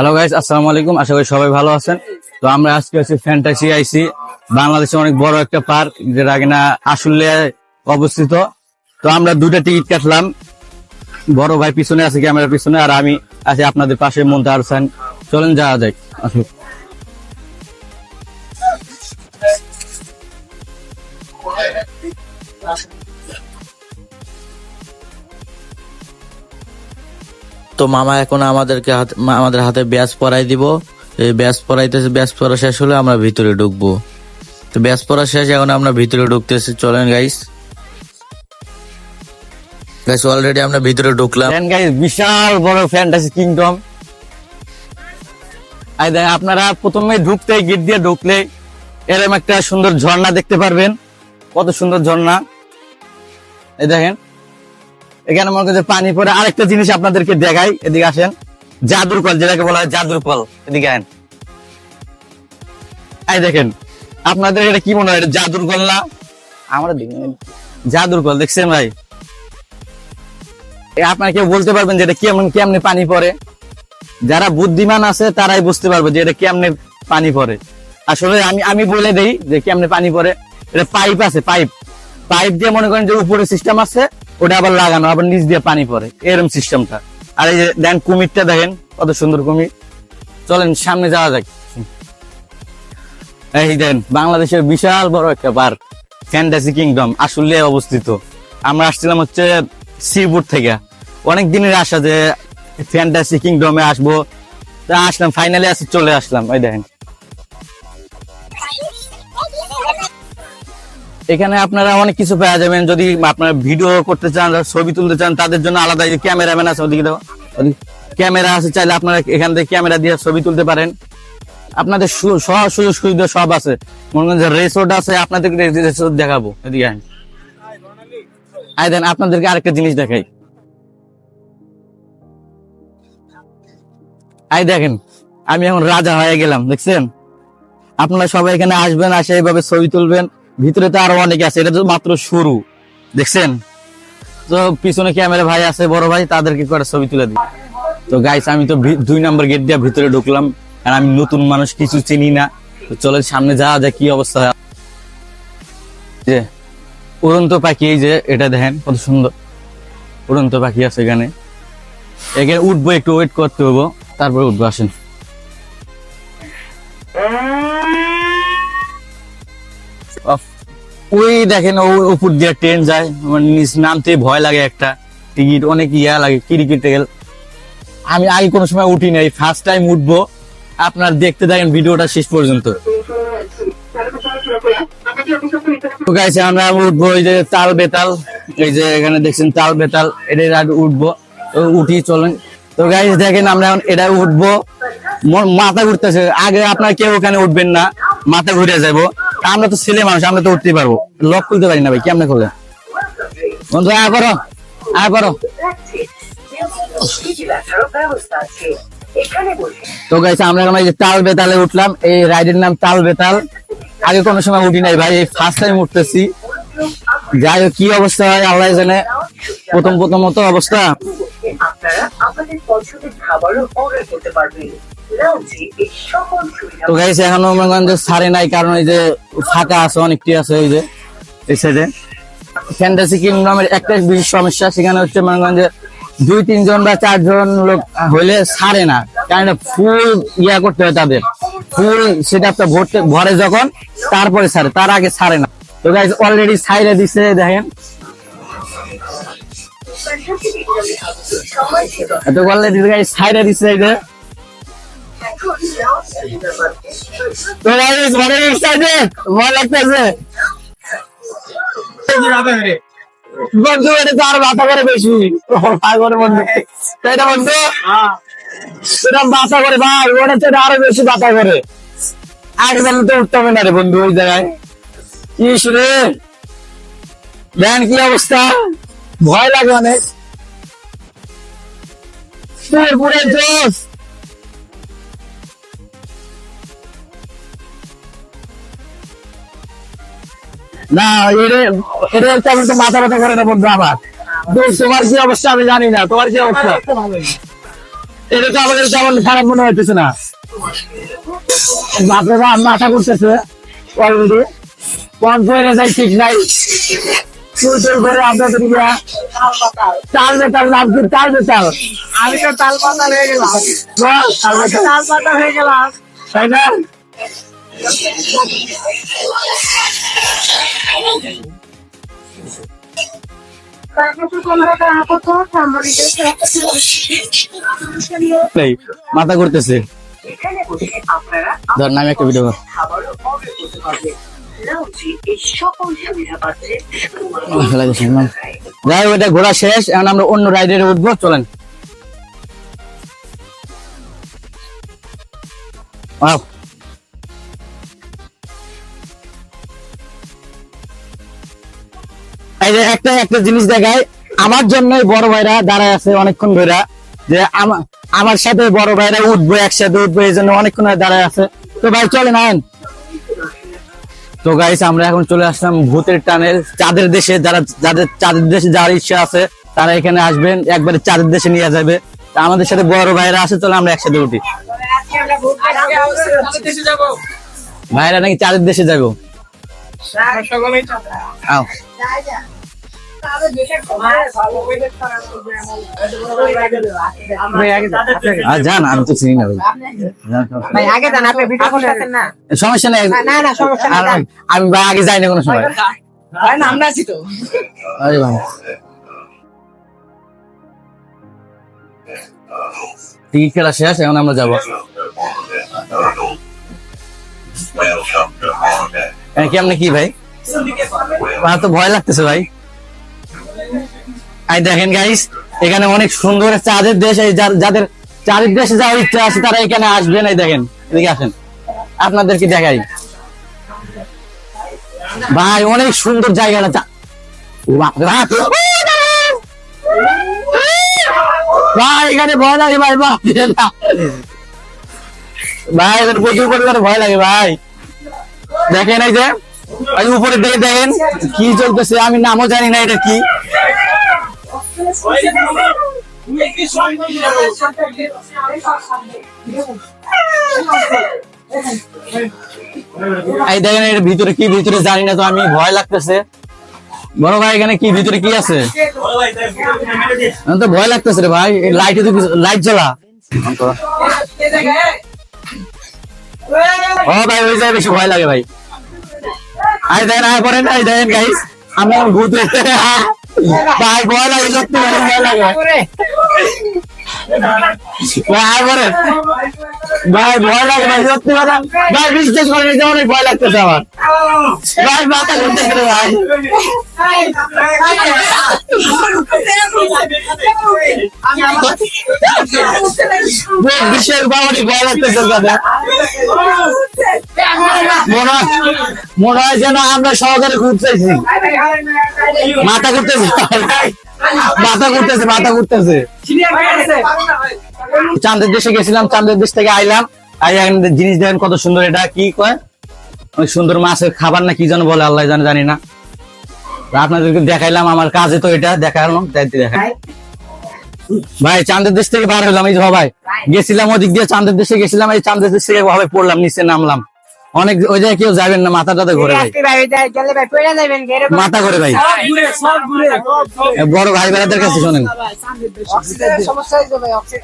Hello guys আসসালামু আলাইকুম। আশা করি সবাই ভালো আছেন। তো আমরা আজকে আছি ফ্যান্টাসি আইসি বাংলাদেশে অনেক বড় একটা পার্ক যেটা কিনা আসলে অবস্থিত। তো আমরা দুটা টিকিট কাটলাম। বড় ভাই পিছনে আছে, ক্যামেরার পিছনে, আর আমি আছি আপনাদের পাশে মন্তা আরসান চলেন, যাওয়া যায় আসুন। তো মামা এখন আমাদেরকে আমাদের হাতে ব্যাস পরাই দিব। এই ব্যাস পরাইতেছে, ব্যাস পরা শেষ হলে আমরা ভিতরে ঢুকবো। তো ব্যাস পরা শেষ, এখন আমরা ভিতরে ঢুকতেছি। চলেন গাইস গাইস অলরেডি আমরা ভিতরে ঢুকলাম। গাইস বিশাল বড় ফ্যান্টাসি কিংডম আই দেখেন আপনারা প্রথমে ঢুকতে গেট দিয়ে ঢুকলে এরকম একটা সুন্দর ঝর্ণা দেখতে পারবেন। কত সুন্দর ঝর্ণা। এই দেখেন এখানে মনে করেন যে পানি পড়ে আরেকটা জিনিস আপনাদেরকে দেখাই এদিকে আসেন। জাদুর কল যেটাকে বলা হয় জাদুর কল এদিকে আয়েন এই দেখেন আপনাদের এটা কি মনে হয় এটা জাদুর কল না? আমরা জাদুর কল দেখছেন ভাই? আপনারা কেউ বলতে পারবেন যে এটা কেমন কেমনে পানি পড়ে? যারা বুদ্ধিমান আছে তারাই বুঝতে পারবে যে এটা কেমনে পানি পড়ে। আসলে আমি আমি বলে দেই যে কেমনে পানি পড়ে। এটা পাইপ আছে পাইপ। পাইপ দিয়ে মনে করেন যে উপরে সিস্টেম আছে, ওটা আবার লাগানো, আবার নিচ দিয়ে পানি পড়ে। এরকম সিস্টেমটা আর এই যে দেন কুমিরটা দেখেন, কত সুন্দর কুমির। চলেন, সামনে যাওয়া যাক। এই দেন, বাংলাদেশের বিশাল বড় একটা পার্ক ফ্যান্টাসি কিংডম আসলে অবস্থিত। আমরা আসছিলাম হচ্ছে শ্রীপুর থেকে। অনেক দিনের আশা যে ফ্যান্টাসি কিংডমে আসব। তা আসলাম ফাইনালি আসি, চলে আসলাম। ওই দেখেন। এখানে আপনারা অনেক কিছু পাওয়া যাবেন। যদি আপনারা ভিডিও করতে চান ছবি তুলতে চান, তাদের জন্য আলাদা ক্যামেরাম্যান আছে ওদিকে ক্যামেরা আছে, চাইলে আপনারা এখান থেকে ক্যামেরা দিয়ে ছবি তুলতে পারেন। আপনাদের সু- সব সুযোগ সুবিধা সব আছে। মনে করেন রেসোর্ট আছে, আপনাদেরকে রেসোর্ট দেখাবো। এদিকে দেন, আপনাদেরকে আরেকটা জিনিস দেখাই। আই দেখেন, আমি এখন রাজা হয়ে গেলাম, দেখছেন? আপনারা সবাই এখানে আসবেন, আসে এইভাবে ছবি তুলবেন। ভিতরে তো আরও অনেকে আছে, এটা তো মাত্র শুরু, দেখছেন? তো পিছনে ক্যামেরা ভাই আছে, বড় ভাই, তাদেরকে করে ছবি তুলে দিই। তো গাইস আমি তো দুই নম্বর গেট দিয়ে ভিতরে ঢুকলাম, আর আমি নতুন মানুষ, কিছু চিনি না। চলে সামনে যাওয়া যায় কি অবস্থা। যে, উড়ন্ত পাখি, এই যে, এটা দেখেন, কত সুন্দর। উড়ন্ত পাখি আছে এখানে। এখানে উঠবো, একটু ওয়েট করতে হব, তারপরে উঠবো, আসেন। ওই দেখেন উপর দিয়ে ট্রেন যায়। নিচ নামতে ভয় লাগে একটা। টিকিট, অনেক ইয়া লাগে, ক্রিকেট আমি আগে কোনো সময় উঠি নাই ফার্স্ট টাইম উঠবো। আপনার দেখতে থাকেন ভিডিওটা শেষ পর্যন্ত। তো গাইছে আমরা উঠবো এই যে তাল বেতাল। এই যে এখানে দেখছেন তাল বেতাল, এটা উঠবো। উঠি চলেন। তো গাইজ দেখেন আমরা এখন এটা উঠবো। মাথা ঘুরতেছে। আগে আপনার কেউ ওখানে উঠবেন না, মাথা ঘুরে যাব। আমরা তো ছেলে মানুষ, আমরা তো উঠতে পারব। লক খুলতে পারি না ভাই, কেমনে খুলে বন্ধু, আয় করো আয় করো। তো গাইছে আমরা এখন এই যে তাল বেতালে উঠলাম, এই রাইডের নাম তাল বেতাল। আগে কোনো সময় উঠি নাই ভাই, এই ফার্স্ট টাইম উঠতেছি। যাই কি অবস্থা হয়, আল্লাহ জানে। প্রথম প্রথম মতো অবস্থা। আপনারা আপনাদের পছন্দের খাবারও অর্ডার করতে পারবেন। তো গাইছে এখনও সারে নাই, কারণ এই যে ফাঁকা আছে, অনেকটি আছে যে, এই সাইডে ফ্যান্টাসি কিংডমের একটা বিশেষ সমস্যা, সেখানে হচ্ছে যে দুই, তিনজন বা চারজন লোক সারে না। কারণ ফুল ইয়া করতে হয় তাদের। ফুল সেটা একটা ভরতে, ভরে যখন, তারপরে সারে, তার আগে সারে না। তো গাইজ অলরেডি সাইরে দিছে, দেখেন। এত অলরেডি গাইজ সাইরে দিছে, এই যে। এখন লাউঞ্জ সুবিধা পাচ্ছেন তো গাইজ অনেক এক্সাইটেড ভয় লাগতেছে বন্ধু এটা তো আর মাথা করে বেশি ভাই করে বন্ধু তাই না বন্ধু সেটা বাসা করে ভাই ওটা তো আরও বেশি বাতা করে আগে বেলা তো উঠতে হবে না রে বন্ধু ওই জায়গায় ইস রে দেন কি অবস্থা ভয় লাগে অনেক না এটা তেমন তো মাথা ব্যথা করে না বন্ধু আমার। তোমার কি অবস্থা আমি জানি না তোমার কি অবস্থা? এটা তো আমাদের তেমন খারাপ মনে হইতেছে না। আপনারা মাথা করতেছে অলরেডি। কোন পয়রা যাই ঠিক নাই। করে আমি তো তাল পাতা হয়ে গেলাম। তাল পাতা হয়ে গেলাম। তাই না? মাথা করতেছে ধর, নামে একটা ভিডিও। যাই ঘোরা শেষ এখন আমরা অন্য রাইডারে উঠবো, চলেন Wow. একটা একটা জিনিস দেখায় আমার জন্য বড় ভাইরা দাঁড়ায় আছে অনেকক্ষণ ধরে। যে আমার সাথে বড় ভাইরা উঠবো একসাথে উঠবো এই জন্য অনেকক্ষণ দাঁড়ায় আছে। তো ভাই চলেন আইন তো গাইস আমরা এখন চলে আসলাম ভূতের টানের চাঁদের দেশে যারা যাদের চাঁদের দেশে যাওয়ার ইচ্ছা আছে তারা এখানে আসবেন। একবারে চাঁদের দেশে নিয়ে যাবে। তা আমাদের সাথে বড় ভাইরা আছে চলে আমরা একসাথে উঠি। ভাইরা নাকি চাঁদের দেশে যাব? আও। যান আমি তো চিনি না ভাই। যান, সমস্যা ভাই আগে দেন আপনি ভিডিও করতেছেন না। সমস্যা নেই না না সমস্যা আর আমি ভাই আগে যাই না কোনো সময়। ভাই না আমরা আছি তো। আরে ভাই টিকিট খেলা শেষ এখন আমরা যাব। কেমনে কি ভাই? তো ভয় লাগতেছে ভাই। আই দেখেন গাইস এখানে অনেক সুন্দর চাঁদের দেশ, এই যাদের চাঁদের দেশে যাওয়ার ইচ্ছা আছে, তারা এখানে আসবেন, এই দেখেন, এদিকে আসেন। আপনাদেরকে দেখাই। ভাই, অনেক সুন্দর জায়গাটা। ভাই, এখানে ভয় লাগে, ভাই ভাই ভয় লাগে, ভাই। দেখেন এই যে, এই উপরে দিকে দেখেন, কি চলতেছে, আমি নামও জানি না এটা কি। এই দেখেন এর ভিতরে কি ভিতরে জানি না তো আমি ভয় লাগতেছে। বড় ভাই, এখানে কি ভিতরে কি আছে? তো ভয় লাগতেছে রে ভাই লাইটে লাইট জ্বলা। ও ভাই, ওই জায়গায় বেশি ভয় লাগে ভাই। আই দেখেন আই দেখেন ভাই ভয় লাগে সত্যি ভয় লাগে। ভাই পড়েন ভাই ভয় লাগে ভাই সত্যি কথা। ভাই বিশ্বাস করেন এই যে অনেক ভয় লাগতেছে আমার। ভাই মাথা ঘুরতেছে রে ভাই। ভাই, বিশ্বের বাবাটি ভয় লাগতেছে দাদা। মনে মনে হয় যেন আমরা সহকারে ঘুরতেছি মাথা ঘুরতেছে। মাথা ঘুরতেছে মাথা ঘুরতেছে। চাঁদের দেশে গেছিলাম, চাঁদের দেশ থেকে আইলাম। আই জিনিস দেখেন কত সুন্দর, এটা কি কয়? অনেক সুন্দর মাছের খাবার না কি যেন বলে, আল্লাহ জানে, জানি না। আপনাদেরকে দেখাইলাম, আমার কাজে তো এটা তাই দেখাই। ভাই, চাঁদের দেশ থেকে বার হলাম এই ভাই। গেছিলাম ওদিক দিয়ে, চাঁদের দেশে গেছিলাম, এই চাঁদের দেশ থেকে ভাবে পড়লাম, নিচে নামলাম। অনেক ওই জায়গায় কেউ যাবেন না মাথা মাথাটাতে ঘুরে ভাই। মাথা ঘুরে ভাই। বড় ভাই বেড়াদের কাছে শোনেন।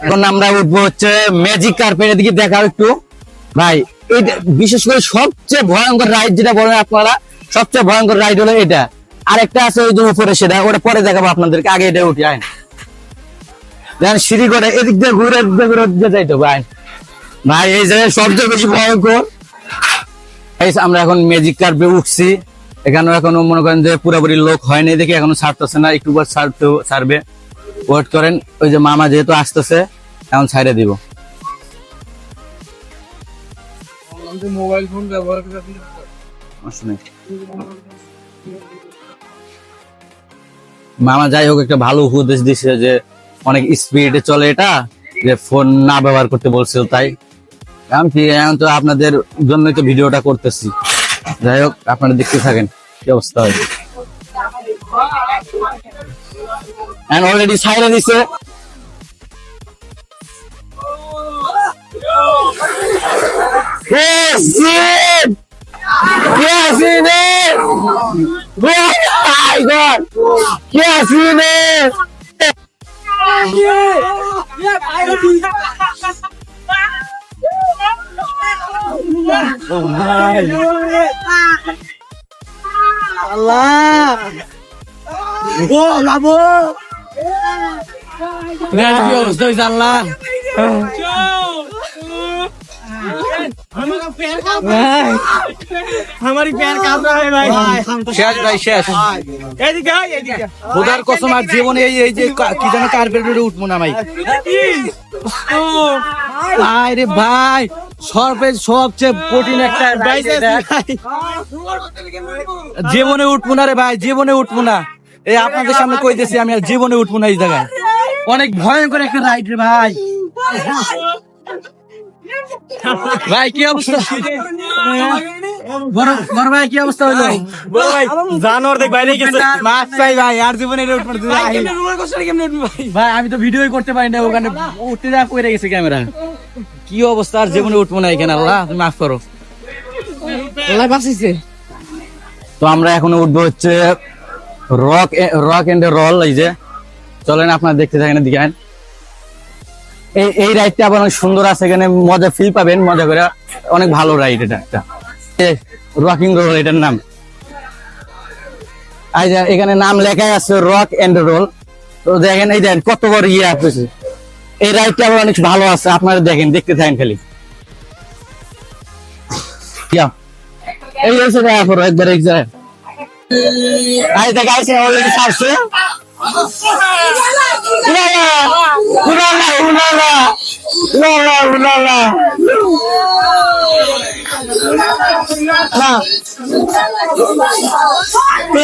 এখন আমরা উঠবো হচ্ছে ম্যাজিক কার্পেট এদিকে দেখাও একটু। ভাই এটা বিশেষ করে সবচেয়ে ভয়ঙ্কর রাইড যেটা বলেন আপনারা সবচেয়ে ভয়ঙ্কর রাইড হলো এটা। আরেকটা আছে ওই যে উপরে সেটা ওটা পরে দেখাবো আপনাদেরকে আগে এটা উঠি আইন। দেখেন সিঁড়ি করে এদিক দিয়ে ঘুরে ঘুরে যাইতো ভাই ভাই এই জায়গায় সবচেয়ে বেশি ভয়ঙ্কর আমরা এখন ম্যাজিক কার্পে উঠছি। এখানে এখনও মনে করেন যে পুরোপুরি লোক হয়নি দেখে এখনও ছাড়তেছে না। একটু পর ছাড়বে। ওয়েট করেন ওই যে মামা যেহেতু আসতেছে এখন ছাইড়ে দিব। মোবাইল ফোন ব্যবহার। মামা যাই হোক একটা ভালো উপদেশ দিছে যে অনেক স্পিডে চলে এটা যে ফোন না ব্যবহার করতে বলছিল তাই। এখন ঠিক এখন তো আপনাদের জন্যই তো ভিডিওটা করতেছি। যাই হোক আপনারা দেখতে থাকেন কি অবস্থা হয়। অলরেডি দিছে। Yeah, I don't আল্লাহ। ও কি অবস্থা হয়েছে আল্লাহ हमारी पैर काट रहा है भाई শেষ ভাই শেষ এদিকে আয়, এদিকে খোদার কসম আর জীবনে এই এই যে কা- কি যেন কার্পেটে উঠবো না ভাই ভাই রে ভাই সর্বে সবচেয়ে কঠিন একটা ride এটা। জীবনে উঠবো না রে ভাই জীবনে উঠবো না এই আপনাদের সামনে কইতেছি আমি আর জীবনে উঠবো না এই জায়গায় অনেক ভয়ঙ্কর একটা রাইড রে ভাই ভাই কি অবস্থা? বড় ভাই কি অবস্থা হইল জানোয়ার দেখ বাইরে গেছে। মাছ চাই ভাই আর জীবনে এটা উঠবে না। ভাই আমি তো ভিডিওই করতে পারি না ওখানে উঠতে যা পড়ে গেছে ক্যামেরা। কি অবস্থা আর জীবনে উঠবো না এখানে আল্লাহ তুমি মাফ করো। আল্লাহ বাঁচিছে তো আমরা এখন উঠবো হচ্ছে রক রক এন্ড রল এই যে। চলেন আপনারা দেখতে থাকেন দিকে এই এই রাইডটা আবার অনেক সুন্দর আছে, এখানে মজা ফিল পাবেন, মজা করে। অনেক ভালো রাইড এটা একটা। রকিং রোল এটার নাম। যে এখানে নাম লেখা আছে রক এন্ড রোল তো দেখেন, এই দেখেন কত বড় ইয়ে আছে এই রাইডটা আবার অনেক ভালো আছে, আপনারা দেখেন, দেখতে থাকেন খালি। এই হচ্ছে একবার এক জায়গায় আই দেখ আইসে অলরেডি ছাড়ছে উলালা উলালা উলালা উলালা উলালা না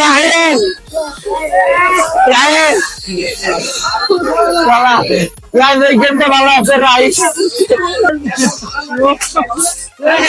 আহেন আহেন বাবা রাইস এই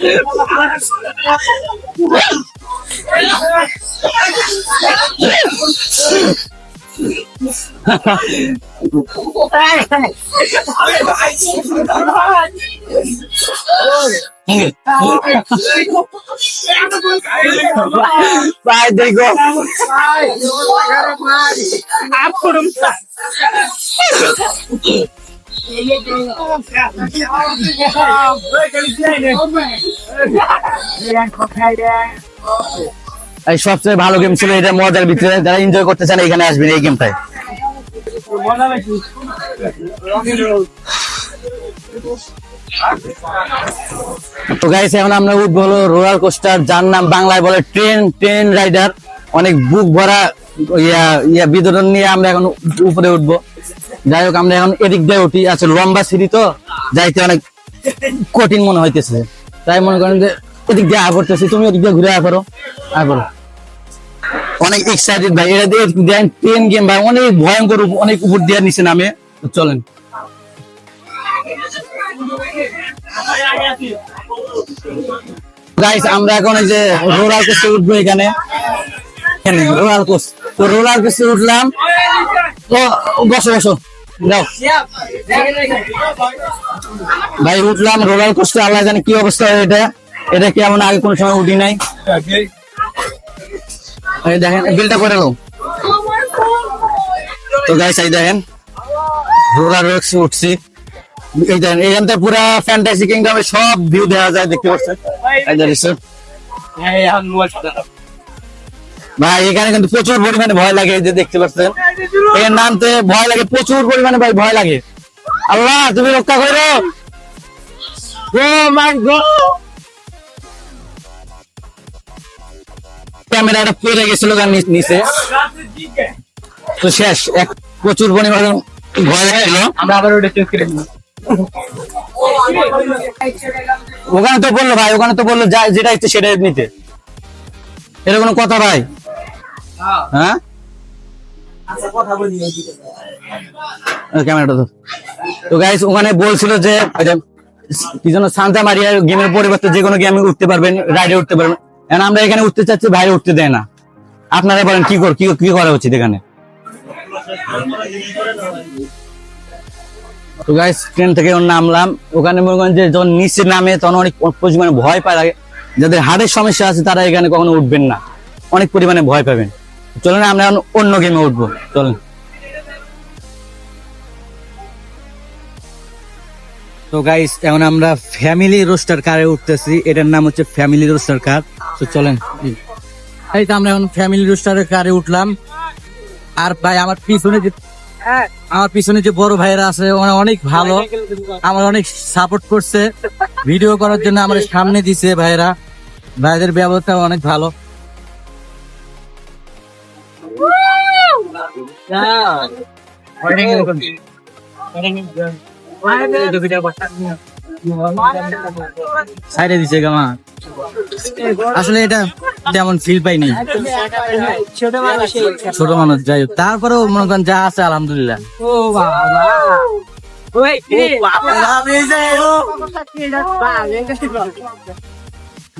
গাইস এদিকে দেখা ভাই দেখো এই সবচেয়ে ভালো গেম ছিল এটা মজার ভিতরে। যারা এনজয় করতে চান, এখানে আসবেন এই গেমটায় তো গাইস এখন আমরা উঠবো হলো রোলার কোস্টার যার নাম বাংলায় বলে ট্রেন ট্রেন রাইডার অনেক বুক ভরা ইয়া ইয়া বিতরণ নিয়ে আমরা এখন উপরে উঠবো। যাই হোক, আমরা এখন এদিক দিয়ে উঠি। আসলে লম্বা সিঁড়ি তো? যাইতে অনেক কঠিন মনে হইতেছে। তাই মনে করেন যে এদিক দিয়ে আয় করতেছি তুমি ওদিক দিয়ে ঘুরে আয় করো আয় করো অনেক এক্সাইটেড ভাই। এটা দিয়ে ট্রেন গেম ভাই, অনেক ভয়ঙ্কর অনেক উপর দিয়ে নিচে নামে। চলেন। আমরা এখন এই যে রোলার কোস্টে উঠবো এখানে। এখানে রোলার কোস্ট তো রোলার কোস্টে উঠলাম। তো বসো বসো। যাও। ভাই, উঠলাম, রোলার কোস্টে আল্লাহ জানে কি অবস্থা হয় এটা। এটা কি এমন আগে কোনো সময় উঠি নাই? দেখেন বিলটা করে তো গাইস এই দেখেন, রোলার রোক্স উঠছি। এই দেখেন, এখান থেকে পুরা ফ্যান্টাসি কিংডমে সব ভিউ দেওয়া যায়, দেখতে পাচ্ছেন? এই রিসোর্ট ভাই এখানে কিন্তু প্রচুর পরিমাণে ভয় লাগে যে দেখতে পাচ্ছেন। এর নামতে ভয় লাগে প্রচুর পরিমাণে ভাই ভয় লাগে। আল্লাহ তুমি রক্ষা করো ক্যামেরাটা পড়ে গেছিল গান নিচে তো শেষ এক প্রচুর পরিমাণে ভয় লাগছিল। আমরা আবার ওটা চেঞ্জ করে দিলাম ওখানে তো বলল ভাই ওখানে তো বলল যা যেটা ইচ্ছে সেটাই নিতে। এটা কোনো কথা ভাই? হ্যাঁ? ক্যামেরাটা তো গাইস ওখানে বলছিল যে কি যেন সান্তা মারিয়া গেমের পরিবর্তে যে কোনো গেমে উঠতে পারবেন রাইডে উঠতে পারবেন। এখন আমরা এখানে উঠতে চাচ্ছি বাইরে উঠতে দেয় না। আপনারা বলেন কি কর কি কি করা উচিত এখানে? তো গাইস ট্রেন থেকে নামলাম ওখানে মনে করেন যে যখন নিচে নামে তখন অনেক পরিমাণে ভয় পায় লাগে। যাদের হাড়ের সমস্যা আছে তারা এখানে কখনো উঠবেন না। অনেক পরিমাণে ভয় পাবেন। চলেন আমরা এখন অন্য গেমে উঠবো। চলেন। তো গাইস এখন আমরা ফ্যামিলি রোস্টার কারে উঠতেছি। এটার নাম হচ্ছে ফ্যামিলি রোস্টার কার তো চলেন। এই তো আমরা এখন ফ্যামিলি রোস্টারের কারে উঠলাম। আর ভাই আমার পিছনে যে আমার পিছনে যে বড় ভাইয়েরা আছে ওরা অনেক ভালো। আমার অনেক সাপোর্ট করছে। ভিডিও করার জন্য আমার সামনে দিছে ভাইয়েরা। ভাইদের ব্যবস্থা অনেক ভালো। সাইডে দিছে গামা আসলে এটা তেমন ফিল পাইনি ছোট মানুষ, যাই হোক। তারপরেও মনে করেন যা আছে, আলহামদুলিল্লাহ। ও বাবা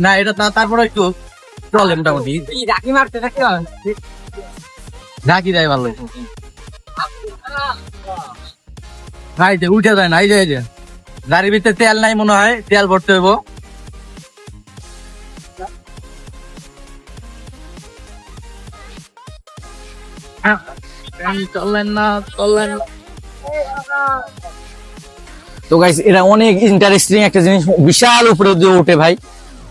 না, এটা তারপরে একটু চলে মোটামুটি। রাখি মারতে রাখি ভালো উঠে যায় না গাড়ির ভিতরে তেল নাই মনে হয়, তেল ভরতে হইব। তো গাইস এটা অনেক ইন্টারেস্টিং একটা জিনিস, বিশাল উপরে দিয়ে উঠে ভাই।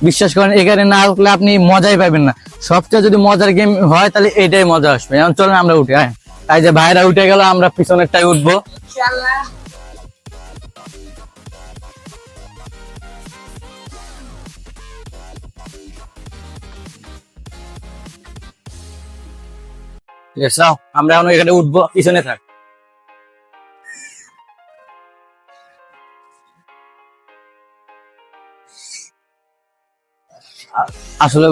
বিশ্বাস করেন এখানে না উঠলে আপনি মজাই পাবেন না। সবচেয়ে যদি মজার গেম হয়, তাহলে এটাই মজা আসবে। এখন চলেন আমরা উঠে হ্যাঁ? তাই যে ভাইরা উঠে গেল, আমরা পিছনেরটাই উঠবো। আমরা এখন এখানে উঠবো, পিছনে থাক। আসলে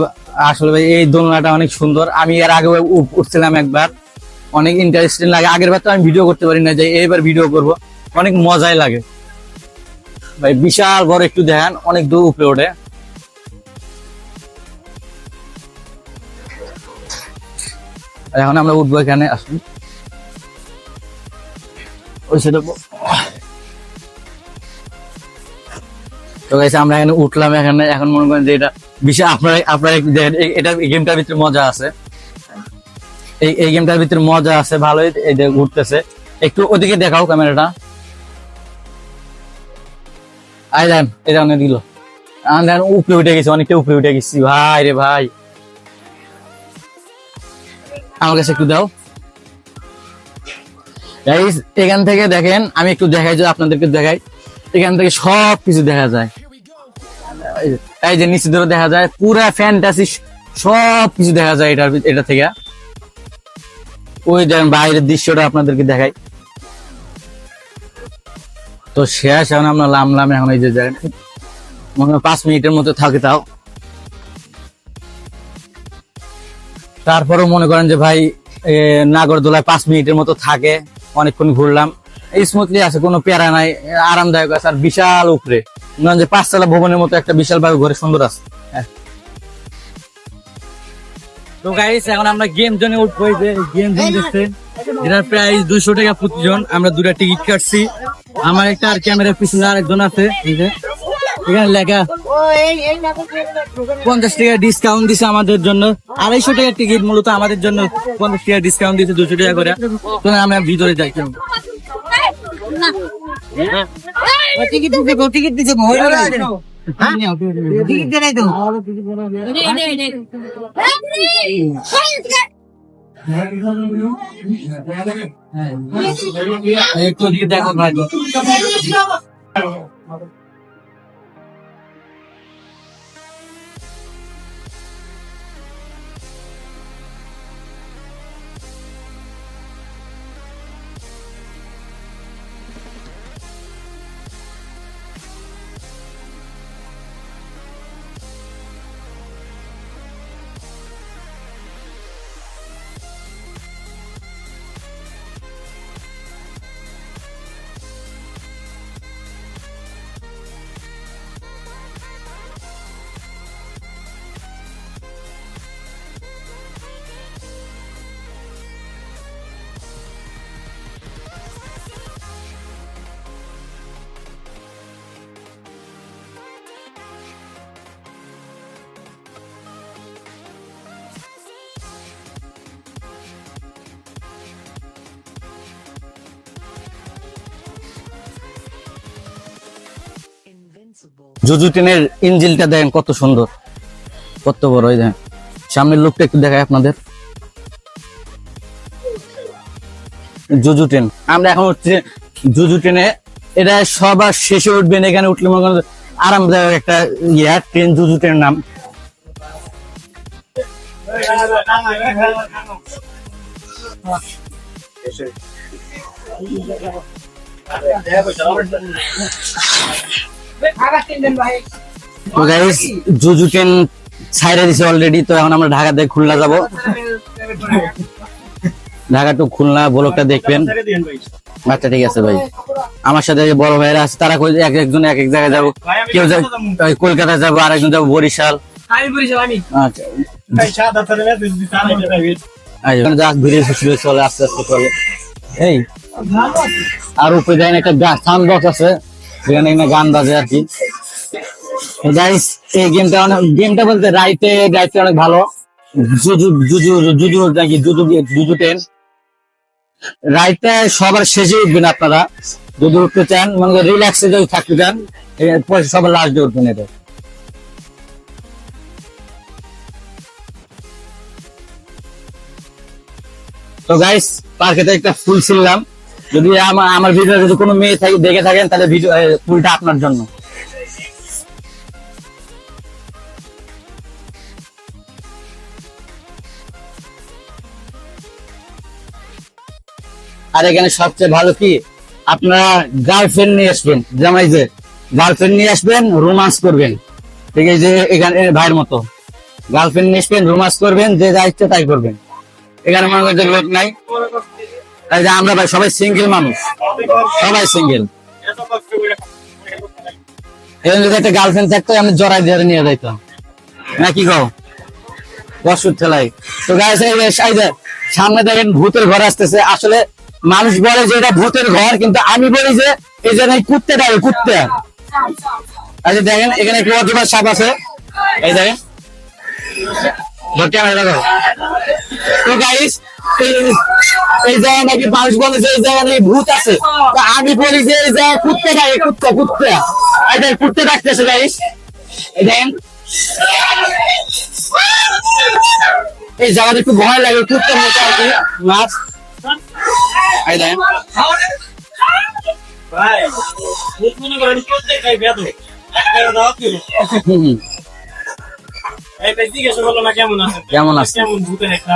আসলে ভাই, এই দোলনাটা অনেক সুন্দর। আমি এর আগে উঠছিলাম একবার। অনেক ইন্টারেস্টিং লাগে। আগের বার তো আমি ভিডিও করতে পারি না যে এইবার ভিডিও করব। অনেক মজাই লাগে। ভাই, বিশাল বড় একটু দেখেন, অনেক দূর উপরে ওঠে। এখন আমরা উঠবো এখানে, আসুন। তো আমরা এখানে উঠলাম এখানে। এখন মনে করেন যে এটা আপনারা দেখেন এটা এই গেমটার ভিতরে মজা আছে। এই এই গেমটার ভিতরে মজা আছে, ভালোই ঘুরতেছে। একটু ওদিকে দেখাও ক্যামেরাটা। আই দেন এটা অনেক দিল। দেখেন উপরে উঠে গেছি, অনেকটা উপরে উঠে গেছি। ভাই রে ভাই। আমার কাছে একটু দাও। এখান থেকে দেখেন, আমি একটু দেখাই যে আপনাদেরকে দেখাই, এখান থেকে সব কিছু দেখা যায়। এই যে- নিচে ধরে দেখা যায়, পুরা ফ্যান্টাসি সব কিছু দেখা যায় এটার এটা থেকে। ওই দেখেন বাইরের দৃশ্যটা আপনাদেরকে দেখাই। তো শেষ, এখন আমরা নামলাম এখন এই যে দেখেন। মনে হয় পাঁচ মিনিটের মতো থাকে তাও। তারপরেও মনে করেন যে ভাই নাগরদোলায় পাঁচ মিনিটের মতো থাকে। অনেকক্ষণ ঘুরলাম। স্মুথলি আছে, কোনো প্যারা নাই, আরামদায়ক আছে, আর বিশাল উপরে। মনে যে পাঁচতলা ভবনের মতো একটা বিশাল ভাবে ঘরে সুন্দর আছে। হ্যাঁ। তো গাইস এখন আমরা গেম জোনে উঠবো যে গেম জোন দেখছে এটার প্রাইস দুশো টাকা প্রতিজন আমরা দুটা টিকিট কাটছি। আমার একটা আর ক্যামেরার পিছনে আরেকজন আছে এখানে লেখা পঞ্চাশ টাকা ডিসকাউন্ট দিছে আমাদের জন্য। আড়াইশো টাকার টিকিট মূলত আমাদের জন্য পঞ্চাশ টাকা ডিসকাউন্ট দিছে দুশো টাকা করে। তো আমরা ভিতরে যাই। কেমন টিকিট দিতে গো টিকিট দিতে গো টিকিট দেয় তো একটু দিকে দেখো ভাই। জুজু ট্রেনের ইঞ্জিলটা দেখেন কত সুন্দর। কত বড় ওই দেখেন। সামনের লোকটা একটু দেখায় আপনাদের। জুজু ট্রেন আমরা এখন হচ্ছে জুজু ট্রেনে এটা সবার শেষে উঠবেন এখানে উঠলে মনে করেন আরামদায়ক একটা ইয়া, ট্রেন জুজু ট্রেনের নাম। তো গাইস জুজু ট্রেন ছাইরে দিছে অলরেডি তো এখন আমরা ঢাকা থেকে খুলনা যাব। ঢাকা টু খুলনা ব্লকটা দেখবেন। আচ্ছা ঠিক আছে ভাই। আমার সাথে বড় ভাইরা আছে, তারা এক একজন এক এক জায়গায় যাব। কেউ কলকাতা যাব, আরেকজন যাব বরিশাল। আচ্ছা। এই, আর উপরে একটা বক্স আছে। সেখানে এখানে গান বাজে আর কি। গাইস এই গেমটা অনেক গেমটা বলতে রাইটে রাইটে অনেক ভালো। জুজু জুজু জুজু নাকি জুজু জুজু টেন রাইটটা সবার শেষে উঠবেন আপনারা। যদি উঠতে চান মানে রিল্যাক্সে যদি থাকতে চান সবার লাস্ট উঠবেন এটা তো গাইস পার্কেতে একটা ফুল ছিলাম। যদি আমার আমার ভিডিও যদি কোনো মেয়ে থাকে, দেখে থাকেন, তাহলে ভিডিও ফুলটা আপনার জন্য। আর এখানে সবচেয়ে ভালো কি? আপনারা গার্লফ্রেন্ড নিয়ে আসবেন। জামাই যে গার্লফ্রেন্ড নিয়ে আসবেন রোমান্স করবেন। ঠিক আছে যে এখানে ভাইয়ের মতো। গার্লফ্রেন্ড নিয়ে আসবেন রোমান্স করবেন, যে যা ইচ্ছে তাই করবেন। এখানে মনে করছে লোক নাই। তাই যে আমরা ভাই সবাই সিঙ্গেল মানুষ। সবাই সিঙ্গেল। যদি একটা গার্লফ্রেন্ড থাকতো, আমি জড়াই দিয়ে নিয়ে যাইতাম। না কি বসুর ঠেলাই। তো গাইস এই যে সামনে দেখেন ভূতের ঘর আসতেছে। আসলে মানুষ বলে যে এটা ভূতের ঘর, কিন্তু আমি বলি যে এই যে নাই কুত্তে ডাকে কুত্তে। আচ্ছা দেখেন, এখানে একটু অজবা সাপ আছে। এই দেখেন। ধর তো গাইস এই জায়গায় নাকি মানুষ বলে যে এই জায়গায় নাকি ভূত আছে। তো আমি বলি যে এই জায়গায় কুত্তে ডাকে কুত্তে কুত্তে। গাইস এই দেখেন এই জায়গাটা একটু ভয় লাগে মতো মাছ। এই দেখেন। কেমন আছে? কেমন আছে? কেমন ভূতের একটা?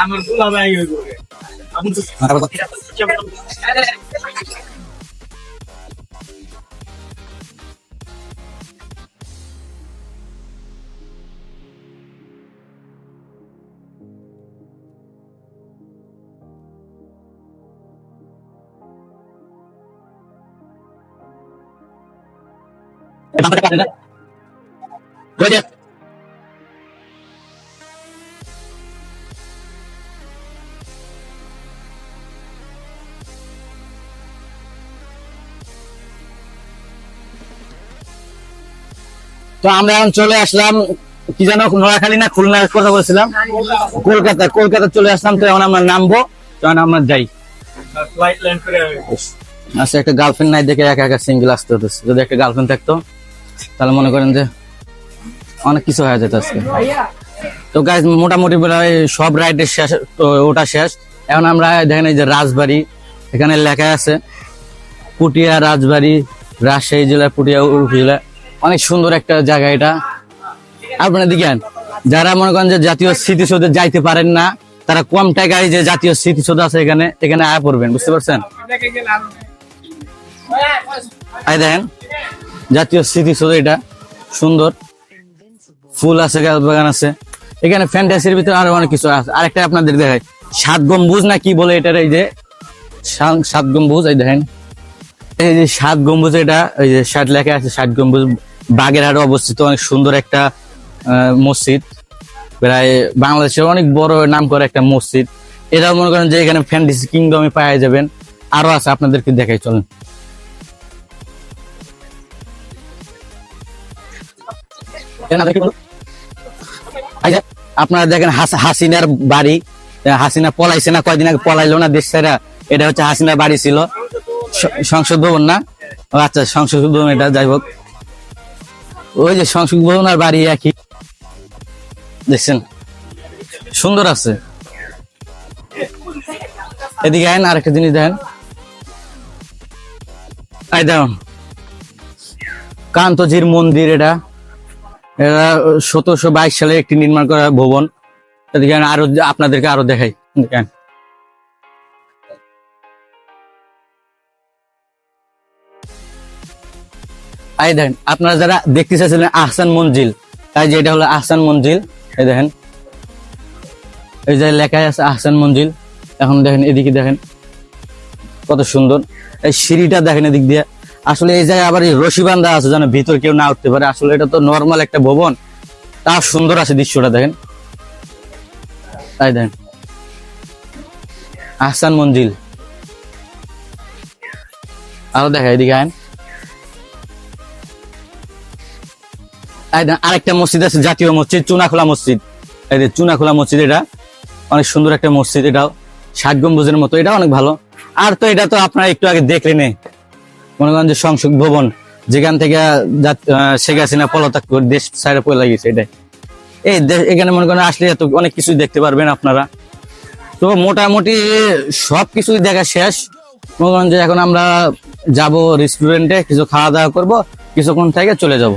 আমার দুলা ভাই হইব তো আমরা এখন চলে আসলাম, কি জানো, নোয়াখালী না খুলনার কথা বলছিলাম। কলকাতা কলকাতা চলে আসলাম, তো এখন আমরা নামবো তখন আমরা যাই। আচ্ছা একটা গার্লফ্রেন্ড নাই দেখে একা একা সিঙ্গেল আসতে হতেছে। যদি একটা গার্লফ্রেন্ড থাকতো, তাহলে মনে করেন যে অনেক কিছু হয়ে যেত আজকে। তো গাইজ মোটামুটি সব রাইডের শেষ, তো ওটা শেষ। এখন আমরা দেখেন এই যে রাজবাড়ি, এখানে লেখা আছে পুটিয়া রাজবাড়ি, রাজশাহী জেলা পুটিয়া উপজেলা অনেক সুন্দর একটা জায়গা এটা। আপনারা দেখেন যারা মনে করেন যে জাতীয় স্মৃতিসৌধে যাইতে পারেন না, তারা কম টাকায় যে জাতীয় স্মৃতিসৌধ আছে এখানে এখানে আয়া পড়বেন, বুঝতে পারছেন? জাতীয় স্মৃতিসৌধ এটা, সুন্দর। ফুল আছে, গাছ বাগান আছে। এখানে ফ্যান্টাসির ভিতরে আরও অনেক কিছু আছে। আরেকটা আপনাদের দেখায় সাত গম্বুজ না কি বলে এটার এই যে? সাত গম্বুজ, এই দেখেন। এই যে সাত গম্বুজ এটা, এই যে ষাট লেখা আছে ষাট গম্বুজ বাগেরহাটে অবস্থিত অনেক সুন্দর একটা মসজিদ। প্রায় বাংলাদেশের অনেক বড় নাম করে একটা মসজিদ। এটাও মনে করেন যে এখানে ফ্যান্টাসি কিংডমে পাওয়া যাবেন। আরও আছে, আপনাদেরকে দেখাই, চলেন। আপনারা দেখেন হাসিনার বাড়ি। হাসিনা পলাইছে না, কয়দিন আগে পলাইলো না দেশ ছেড়া এটা হচ্ছে হাসিনার বাড়ি ছিল। সংসদ ভবন না? আচ্ছা সংসদ ভবন এটা, যাই হোক। ওই যে সংসদ ভবন আর বাড়ি একই। দেখছেন? সুন্দর আছে। এদিকে আইন, আরেকটা জিনিস দেখেন। এই দেখুন। কান্তজির মন্দির এটা। এটা সতেরোশো বাইশ সালে একটি নির্মাণ করা ভবন। এদিকে আরও আপনাদেরকে আরও দেখাই। দেখেন এই দেখেন, আপনারা যারা দেখতে চাইছিলেন আহসান মঞ্জিল, তাই যে এটা হলো আহসান মঞ্জিল, এই দেখেন, এই যে লেখায় আছে আহসান মঞ্জিল, এখন দেখেন এদিকে দেখেন, কত সুন্দর, এই সিঁড়িটা দেখেন এদিক দিয়ে, আসলে এই জায়গায় আবার রশি বান্ধা আছে, যেন ভিতর কেউ না উঠতে পারে, আসলে এটা তো নর্মাল একটা ভবন, তা সুন্দর আছে দৃশ্যটা দেখেন তাই দেখেন, আহসান মঞ্জিল, আরও দেখা এদিকে আইন আরেকটা মসজিদ আছে, জাতীয় মসজিদ, চুনাখোলা মসজিদ। এই যে চুনাখোলা মসজিদ এটা, অনেক সুন্দর একটা মসজিদ, এটাও ষাট গম্বুজের মতো, এটা অনেক ভালো। আর তো এটা তো আপনারা একটু আগে দেখলেন মনে করেন যে সংসদ ভবন, যেখান থেকে শেখ হাসিনা পলাতক দেশ সাইডে পড়ে লাগিয়েছে, এটাই। এই এখানে মনে করেন আসলে এত অনেক কিছুই দেখতে পারবেন আপনারা। তো মোটামুটি সব কিছুই দেখা শেষ। মনে করেন যে এখন আমরা যাব রেস্টুরেন্টে কিছু খাওয়া দাওয়া করব, কিছুক্ষণ থেকে চলে যাব।